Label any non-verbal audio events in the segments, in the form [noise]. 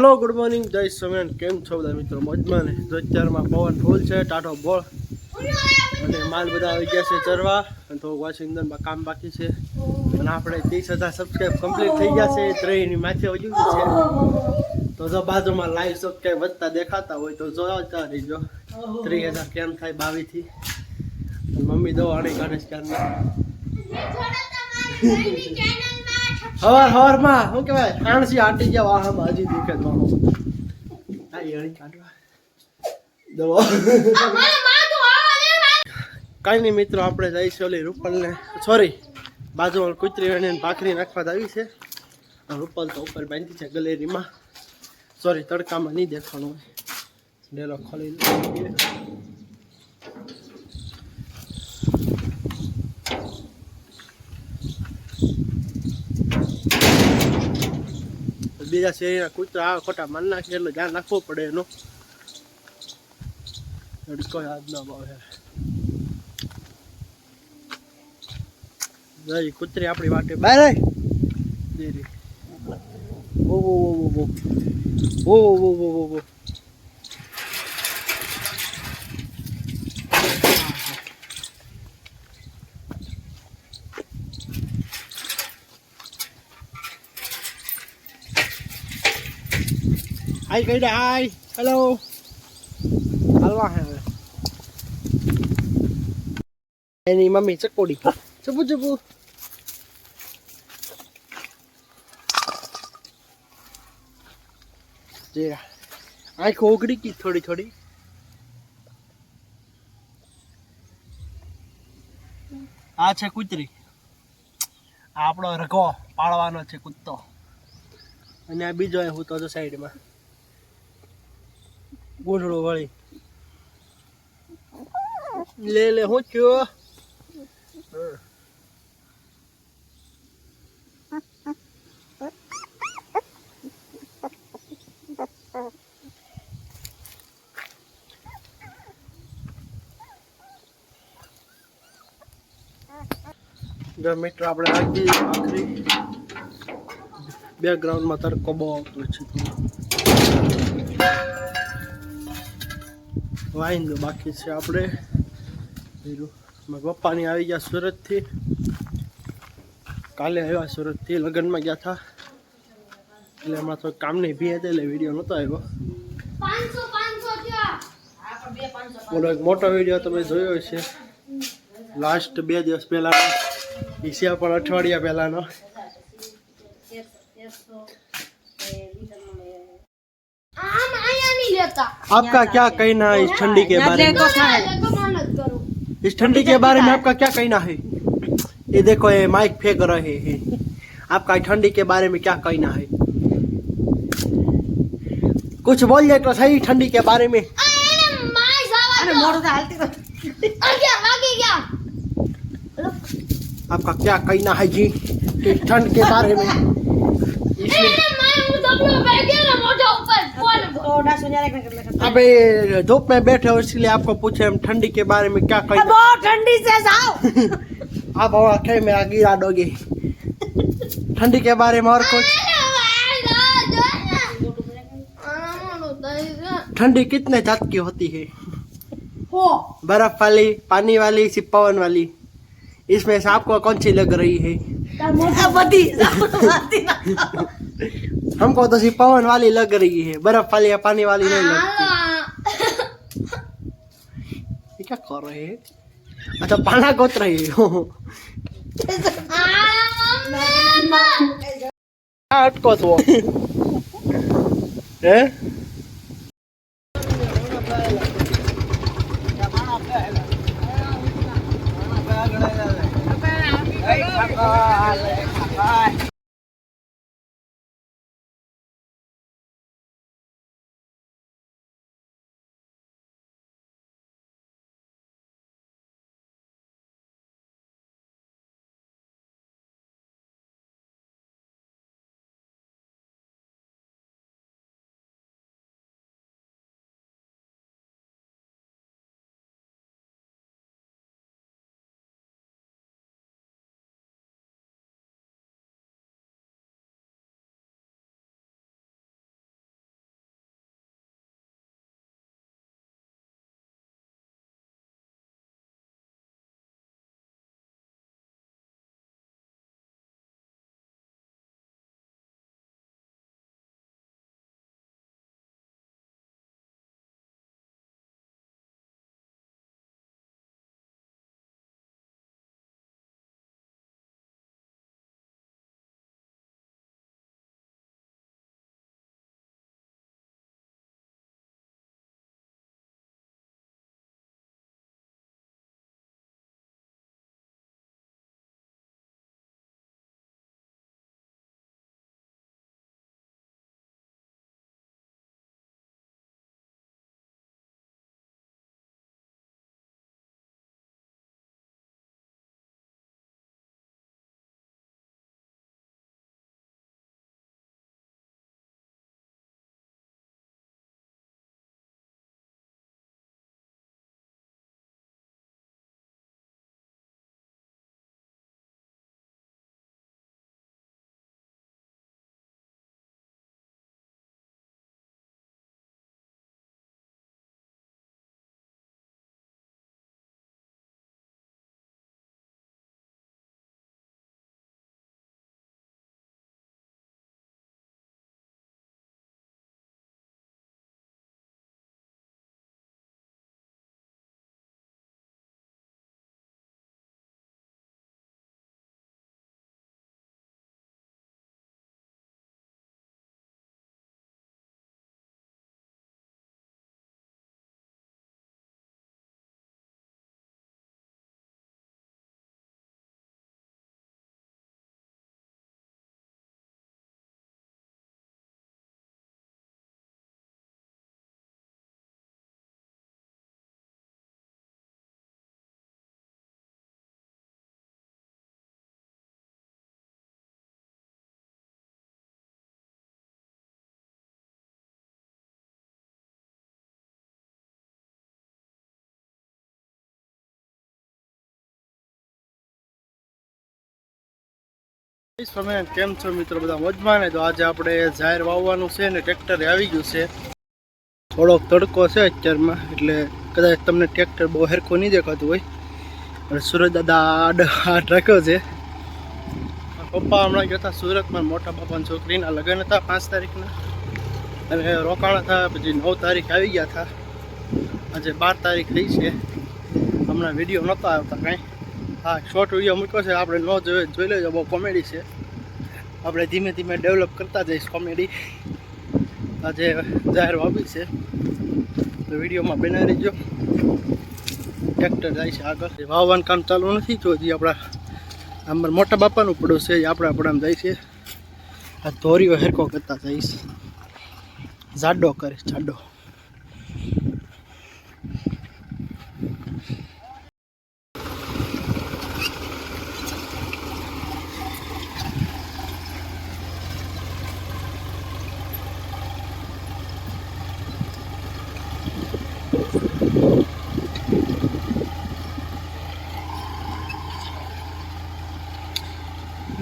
Hello good morning જય સ્વામિનારાયણ. કેમ છો બધા મિત્રો? મોજમાં ને? અત્યારમાં પવન ફૂલ છે ટાટો બોળ. અને માલ બધા આવી ગયા છે ચરવા. અને તો વોશિંગટનમાં કામ બાકી છે. અને આપણે ત્રીસ હજાર સબસ્ક્રાઈબ કમ્પ્લીટ થઈ ગયા છે. ત્રણની માથે હજુ છે. તો જો બાજુમાં લાઈવ સબસ્ક્રાઈબ વધતા દેખાતા હોય તો જોતા રહીજો. ત્રીસ હજાર કેમ થાય બાવીથી મમ્મી દો અણી કાઢે છે હવાર, હવારમાં, શું કહેવાય ખાણસી આંટી ગયા વાહમાં હજી દુખે દવાનો વાહો આ દવા. કાંઈ નહીં મિત્રો, આપણે જઈશું ઓલી રૂપલને. સોરી બાજુમાં કૂતરી અને ભાખરી નાખવા આવી છે. રૂપલ તો ઉપર બાંધી છે ગલેરીમાં. સોરી તડકામાં નહીં દેખાણું ડેલો ખોલી બીજા શેરીના કૂતરા આવે, ખોટા માન નાખે એટલે ધ્યાન રાખવું પડે એનું. તડકો યાદ ના જઈ કૂતરી આપણી વાટે. બહાર ઓ ઓ ઓ ઓ. ઓ ઓ ઓ ઓ ઓ ઓ. હાય હેલો હાલવા હે હવે એની મમ્મી ચકોડી ચપુ ચપુ જે આંખ ઓગળી ગઈ થોડી થોડી આ છે કૂતરી આપણો રઘો પાળવાનો છે કૂતરો અને આ બીજો હું તો સાઈડમાં ગૂંઠડું વળી લે લે, હું થયો જો મિત્રો, આપણે રાખી આખરી બેકગ્રાઉન્ડમાં તડકો બહુ આવતો છે. વાઈન જો બાકી છે આપણે. મારા પપ્પાની આવી ગયા સુરતથી. કાલે આવ્યા સુરતથી લગ્નમાં ગયા હતા એટલે એમાં તો કામની ભી હતી એટલે વીડિયો નહોતો આવ્યો. બોલો એક મોટો વીડિયો તમે જોયો છે લાસ્ટ બે દિવસ પહેલાનો. ઈસિયા પણ અઠવાડિયા પહેલાનો. आपका क्या कहना है इस ठंडी के बारे में? इस ठंडी के बारे में आपका क्या कहना है? ये देखो ये माइक फेंक रहे हैं। आपका ठंडी के बारे में क्या कहना है? कुछ बोल दे तो सही ठंडी के बारे में। आपका क्या कहना है जी इस ठंड के बारे में? [laughs] इसमें अबे धूप में बैठे हो इसलिए आपको पूछे हम ठंडी के बारे में क्या कहना बहुत ठंडी से जाओ। आप हवा खे मेरा गिरा दोगे ठंडी के बारे में और कुछ। ठंडी कितने जात की होती है? हो। बर्फ़ वाली पानी वाली सिर्फ़ पवन वाली। इसमें से आपको कौन सी लग रही है? हमको तो सिर्फ पवन वाली लग रही है बर्फ वाली या पानी वाली नहीं लगती ये क्या कर रहे हैं अच्छा पाना गोत रही हो क्या अटको तो है બાય તમે કેમ છો મિત્રો બધા મજમાં? ને તો આજે આપણે જાહેર વાવવાનું છે ને ટ્રેક્ટર આવી ગયું છે. થોડોક તડકો છે અત્યારમાં, એટલે કદાચ તમને ટ્રેક્ટર બહુ હેરખું નહીં દેખાતું હોય. સુરત દાદા આડ હાથ રાખ્યો છે. પપ્પા હમણાં ગયા હતા સુરતમાં, મોટા બાપાની છોકરીના લગ્ન હતા પાંચ તારીખના. અને રોકાણ હતા, પછી નવ તારીખ આવી ગયા હતા. આજે બાર તારીખ થઈ છે. હમણાં વીડિયો નહોતા આવતા કાંઈ. હા શોર્ટ વીડિયો મૂક્યો છે. આપણે ન જોઈએ જોઈ લેજો, બહુ કોમેડી છે. આપણે ધીમે ધીમે ડેવલપ કરતા જઈશ કોમેડી આજે જાહેર વાપી છે. તો વિડીયોમાં બનાવી રહેજો ટ્રેક્ટર જાય છે આગળ. વાવવાનું કામ ચાલુ નથી તો હજી આપણા આમ મોટા બાપાનું પડો છે, એ આપણે આપણે જાય છે. આ ધોરીઓ હેરકો કરતા જઈશ. જાડો કરીશ જાડો.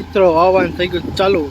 મિત્રો વાવવાનું થઈ ગયું. ચાલુ.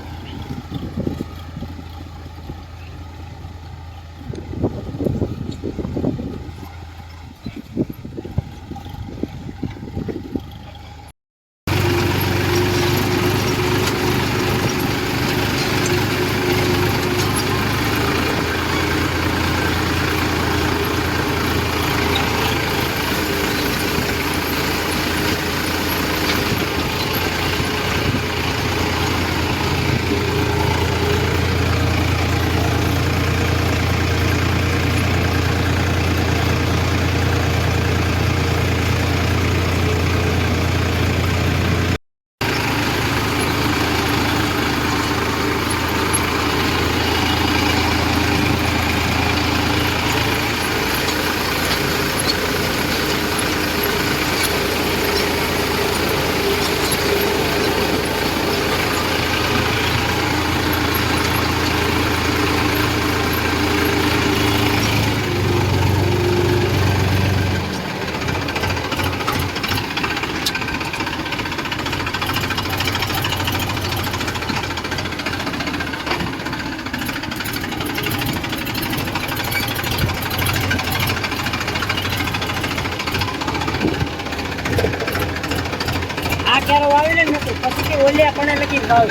આ ક્યારે વાવેલે નથી. પછી કે ઓલે પણ લખી ભાવ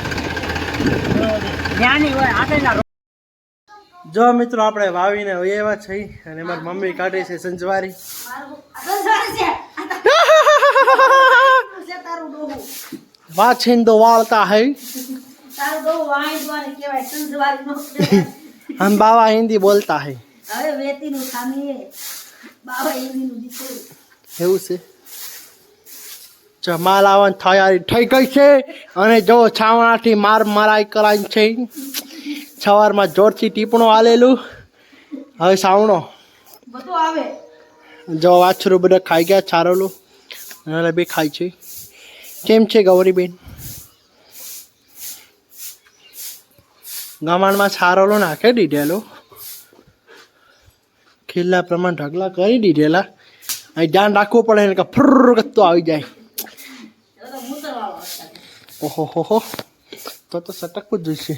જ્ઞાની હોય આપેલા જો મિત્રો આપણે વાવીને એવા છે અને મારી મમ્મી કાઢે છે સંજવારી. તો વાળતા હૈ નો. હમ બાવા હિન્દી બોલતા હૈ હવે વેતીનું ખામી હિન્દી નું દીકરું. એવું છે? જમાલ આવવાની તૈયારી થઈ ગઈ છે અને જો છાવણાથી માર મારાઈ કરાય છે. સવારમાં જોરથી ટીપણું આલેલું હવે સાવણો. જો વાછરું બધા ખાઈ ગયા છારોલું. અને બી ખાય છે. કેમ છે ગૌરીબેન? ગમાણમાં છારોલો નાખી દીધેલો. ખીલ્લા પ્રમાણ ઢગલા કરી દીધેલા. અહીં ધ્યાન રાખવું પડે ને કે ફ્ર કરતો આવી જાય હવે તો મૂતરવાળો વરસાદ. ઓહો તો તો સટકવું જ જોઈશે.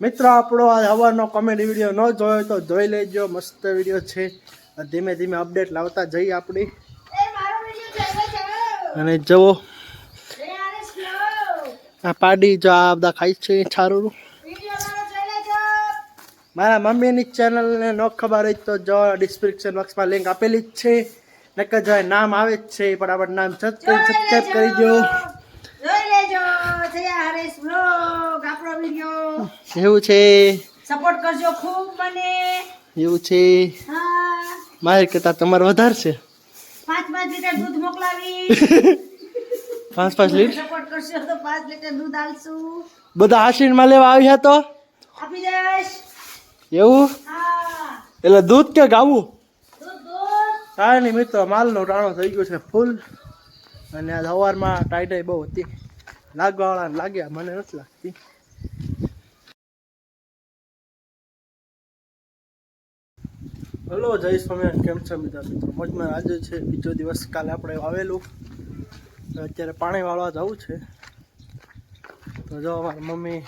મિત્રો આપણો આ હવાનો કોમેડી વીડિયો ન જોયો તો જોઈ લેજો. મસ્ત વીડિયો છે. ધીમે ધીમે અપડેટ લાવતા જઈએ આપણી. અને સ્લો આ પાડી જો આ બધા ખાય છે છે મારા મમ્મીની ચેનલને ન ખબર હોય તો જો ડિસ્ક્રિપ્શન બોક્સમાં લિંક આપેલી જ છે. નકર જો નામ આવે જ છે પણ આપણે નામ સબસ્ક્રાઈબ કરી દો જોઈ લેજો જયા હરેશ બ્લોગ આપણો વિડિયો એવું છે. સપોર્ટ કરજો ખૂબ મને. એવું છે. હા. મારે કરતા તમારે વધારે છે. પાંચ પાંચ લીટર દૂધ મોકલાવી [laughs] પાંચ પાંચ લીટર સપોર્ટ કરશો તો પાંચ લીટર દૂધ આલશું. બધા આશીર્વાદ લેવા આવ્યા તો? આપી દેશ એવું? હા. એટલે દૂધ કે ગાવું? કાંઈ નહીં મિત્રો માલનો ટાણો થઈ ગયો છે ફૂલ. અને આ સવારમાં ટાઈટાઈ બહુ હતી. લાગવાવાળાને લાગ્યા મને નથી લાગતી. હલો જય સ્વામિનારાયણ. કેમ છે બધા? મિત્રો મોજમાં આજે છે બીજો દિવસ કાલે આપણે આવેલું. અત્યારે પાણી વાળવા જવું છે. તો જો અમારી મમ્મી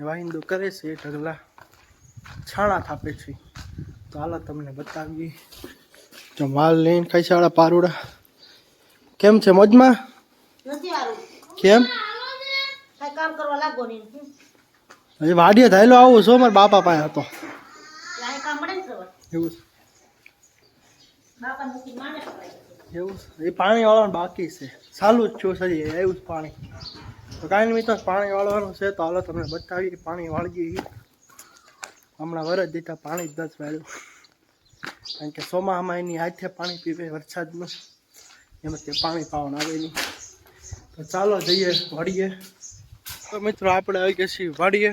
વાહિંદુ કરે છે એ ઢગલા છાણા થાપે છે. તો હાલો તમને બતાવીએ. જો માલ લઈને ખાઈ છે પારુડા. કેમ છે મોજમાં? કેમ? કામ કરવા લાગો ને હજી વાડીએ થયેલો આવું છો મારા બાપા પાસે હતો. એવું છે. એવું એ પાણી વાળવાનું બાકી છે. ચાલુ જ છું સરી આવ્યું જ પાણી. તો કાંઈ મિત્રો પાણી વાળવાનું છે તો હાલો તમને બતાવી પાણી વાળગી હમણાં વરસ દીધા પાણી જ દસ વાળ્યું. કારણ કે ચોમાસામાં એની હાથે પાણી પીવે વરસાદનું એમાં તે પાણી પાવાનું આવે નહીં. ચાલો જઈએ વાળીએ તો મિત્રો આપણે આવી ગયા છીએ વાડીએ,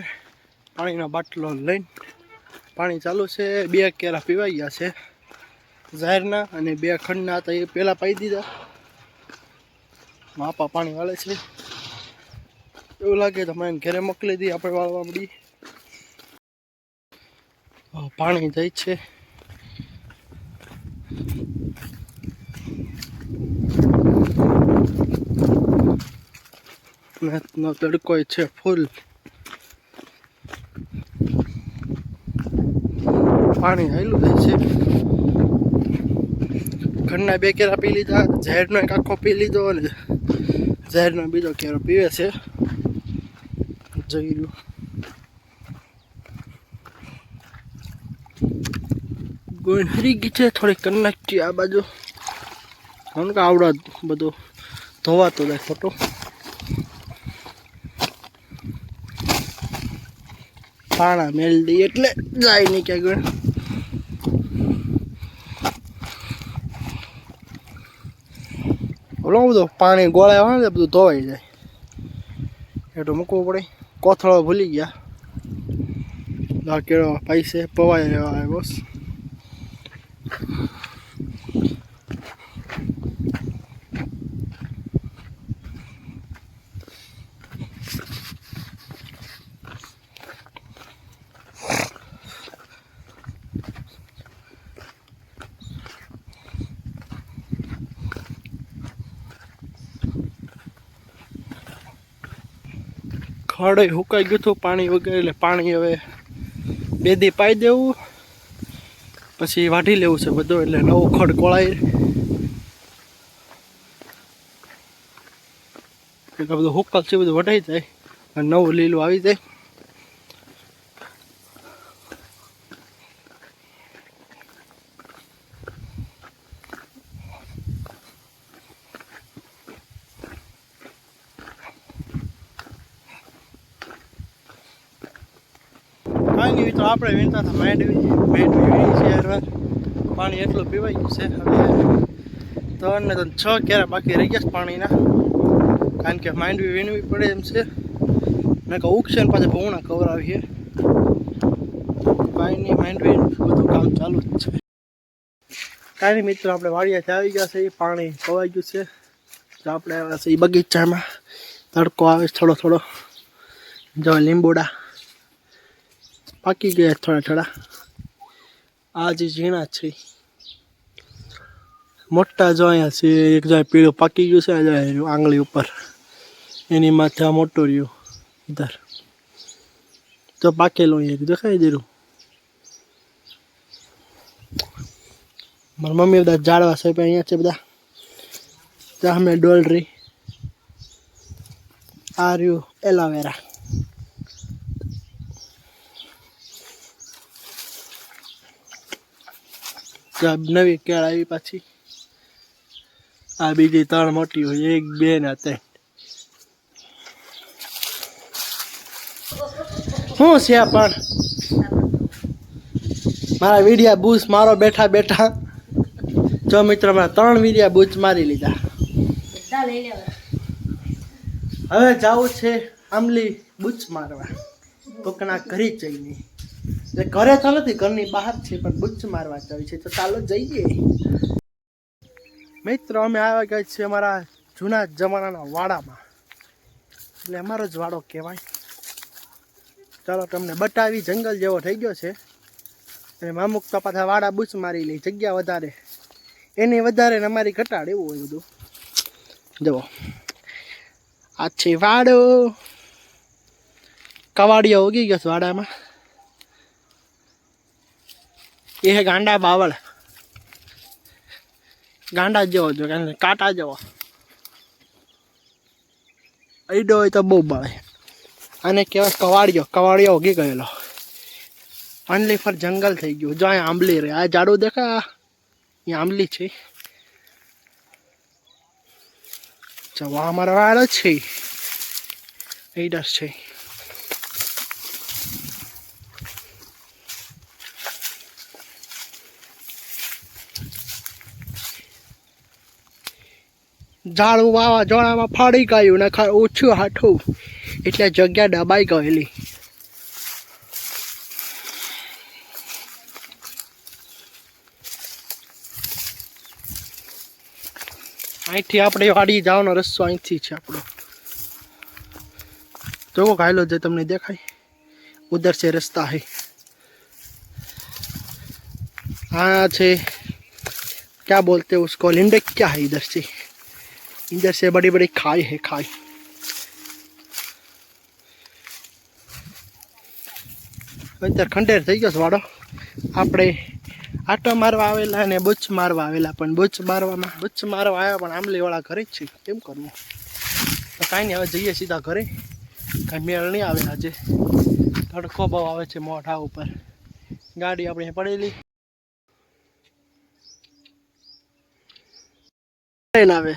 પાણીનો બાટલો લઈને. પાણી ચાલુ છે, બે કેરા પીવાઈ ગયા છે. ઝાહેરના અને બે ખંડના હતા એ પહેલાં પાઈ દીધા. માપા પાણી વાળે છે. એવું લાગે તો મને ઘરે મોકલી દઈએ, આપણે વાળવા મળી પાણી જાય છે. નો તડકો છે ફૂલ. પાણી હાયલું જાય છે. ઘરના બે કેરા પી લીધા, ઝેરનો એક આખો પી લીધો અને ઝેરનો બીજો કેરો પીવે છે. જઈ રહ્યું ગોળ હરી ગઈ છે થોડી કનેક્ટી આ બાજુ. કારણ કે આવડા બધું. ધોવાતો જાય ખોટો મેલ દઈએ એટલે જાય નહીં ક્યાંક ઓલો બધું પાણી ગોળાય હોય ને બધું ધોવાઈ જાય. એટલું મૂકવું પડે. કોથળો ભૂલી ગયા. આ કેળો પૈસે પવાય રહેવા આવ્યો બસ ખડે હુકાઈ ગયું હતું પાણી વગેરે, એટલે પાણી હવે બે દી પાઈ દેવું, પછી વાઢી લેવું છે બધું, એટલે નવો ખડ કોળાઈ એટલે બધું હુકલ છે, બધું વઢાઈ જાય, અને નવું લીલું આવી જાય કાંઈ નહીં તો આપણે વિનતા માંડવી માંડવી છે પાણી એટલું પીવાઈ ગયું છે હવે. ત્રણ ને છ ક્યારે બાકી રહી ગયા છે પાણીના? કારણ કે માંડવી વીણવી પડે એમ છે. ને કહું ઉગશે ને પાછા ભૂણા કવરાવીએ પાણીની માંડવી બધું કામ ચાલુ જ છે. કાંઈ મિત્રો, આપણે વાડિયાથી આવી ગયા છે, એ પાણી ખવાઈ ગયું છે. તો આપણે આવ્યા છે એ બગીચામાં. તડકો આવે છે થોડો થોડો. જો લીંબોડા. પાકી ગયા થોડા થોડા. આ જે ઝીણા છે. મોટા જો અહીંયા છે, એક જાય પીળું પાકી ગયું છે જાય આંગળી ઉપર. એની માથે આ મોટું રહ્યું ઇધર તો પાકેલું અહીંયા દેખાય દેરું મારી મમ્મી બધા ઝાડવા સાહેબ અહીંયા છે બધા. ત્યાં અમે ડોલરી. આ રહ્યું એલોવેરા. નવી કેળ આવી પાછી. આ બીજી ત્રણ મોટી હોય એક બે ને ત્રણ. શું છે પણ? મારા વીડિયા બૂસ મારો બેઠા બેઠા. જો મિત્રો મારા ત્રણ વીડિયા બૂચ મારી લીધા. હવે જવું છે આમલી બૂચ મારવા. કોકના ઘરી જઈને. એટલે ઘરે તો નથી, ઘરની બહાર છે, પણ બૂચ મારવા જવી છે. તો ચાલો જઈએ. મિત્રો, અમે આવ્યા ગયા છીએ અમારા જૂના જમાનાના વાડામાં. એટલે અમારો જ વાડો કહેવાય. ચાલો તમને બતાવી, જંગલ જેવો થઈ ગયો છે. અને મામુક તો પાછા વાડા બૂચ મારી લે, જગ્યા વધારે. એની વધારે ને અમારી ઘટાડ એવું હોય બધું. જુઓ. આ છે વાડો. કવાડિયા ઉગી ગયો છે વાડામાં. એ હે ગાંડા બાવળ. ગાંડા જેવો જો કાંટા જેવો. અડો હોય તો બહુ બળે. અને કહેવાય કવાડિયો કવાડિયો ઉગી ગયેલો. ઓનલી ફોર જંગલ થઈ ગયું. જો અહીંયા આંબલી રે આ ઝાડું દેખા? અહીંયા આંબલી છે. જવા વાળો છે. એડસ છે. ઝાડું વાવાઝોડામાં ફાડી ગયું ને ખર ઓછું હાઠું. એટલે જગ્યા દબાઈ ગયેલી. અહીંથી આપણે વાડી જવાનો રસ્તો અહીંથી છે આપણો. જોવો ઘાયલો જે તમને દેખાય. ઉધર છે રસ્તા હે. હા છે, ક્યાં બોલતે ઉસકો, લિંડે ક્યાં હે ઇધર છે इधर से बड़ी बड़ी खाई है खाई અત્યારે ખંડેર થઈ ગયો છે વાડો આપણે આટો મારવા આવેલા અને બુચ મારવા આવેલા પણ બુચ મારવામાં બુચ મારવા આવ્યા પણ આંબલીવાળા ઘરે જ છે કેમ કરવું તો કાંઈ નહીં હવે જઈએ સીધા ઘરે કાંઈ મેળ નહીં આવે આજે તડકો બહુ આવે છે મોઢા ઉપર ગાડી આપણે અહીં પડેલી ટ્રેન આવે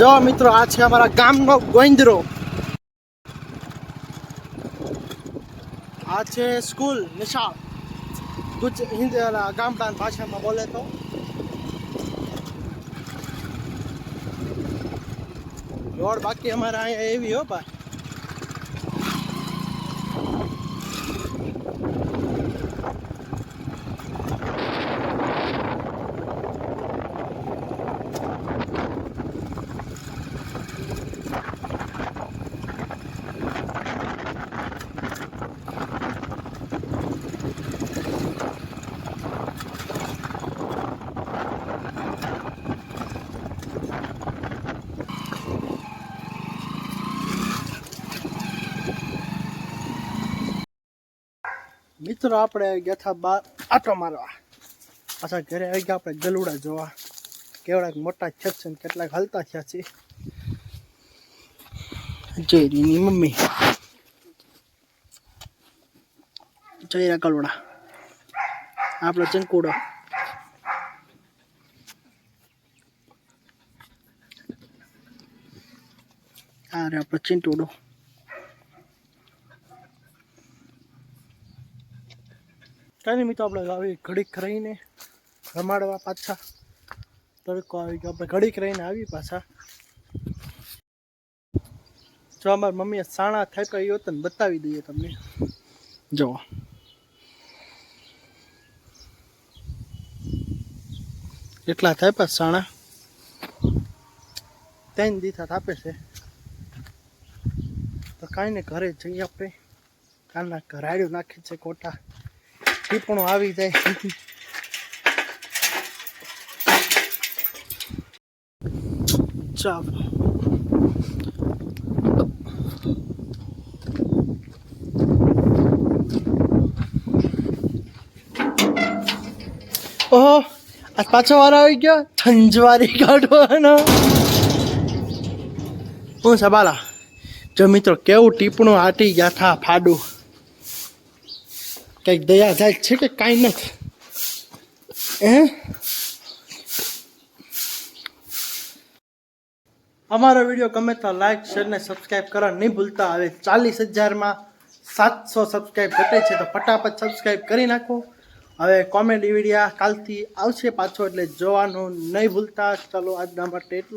જો મિત્રો, આ છે અમારા ગામનો ગોવિંદરો આ છે સ્કૂલ નિશાળ. ગુજ હિન્દી ઓલા ભાષામાં બોલે તો. રોડ બાકી અમારે અહીંયા એવી હો, ભાઈ. મિત્રો, આપણે ગયા હતા બાર આટો મારવા. પાછા ઘરે આવી ગયા, આપણે ગલુડા જોવા. કેવડાક મોટા છે છે ને કેટલાક હલતા થયા છે. જયરીની મમ્મી. જયરા ગલુડા. આપણો ચંકુડો. આ રે આપણો ચિંટુડો. કાંઈ મિત્રો, આપણે આવી ઘડીક રહીને રમાડવા પાછા. તડકો આવી ગયો, આપણે ઘડીક રહીને આવી પાછા. જો અમારી મમ્મીએ સાણા થાય તો એ તને બતાવી દઈએ તમને. જો. એટલા થાય પાછ સાણા. ત્રણ દીથા થાપે છે. તો કાંઈ ને ઘરે જઈએ આપણે. કાલના ઘરાડ્યું નાખે છે કોટા ટીપણું આવી જાય. ચાલો. ઓહો આ પાછો વારો આવી ગયો. ઠંજવારી કાઢવાનો. હું સબાલા જો મિત્રો કેવું ટીપણું આટી ગયા થા ફાડું. કંઈક દયા જાય છે કે કાંઈ નથી? હે? અમારો વીડિયો ગમે તો લાઈક શેર ને સબસ્ક્રાઈબ કરવા નહીં ભૂલતા. હવે ચાલીસ હજારમાં સાતસો સબસ્ક્રાઈબ ઘટે છે, તો ફટાફટ સબસ્ક્રાઈબ કરી નાખો. હવે કોમેડી વિડીયા કાલથી આવશે પાછો, એટલે જોવાનું નહીં ભૂલતા. ચલો, આજના માટે એટલું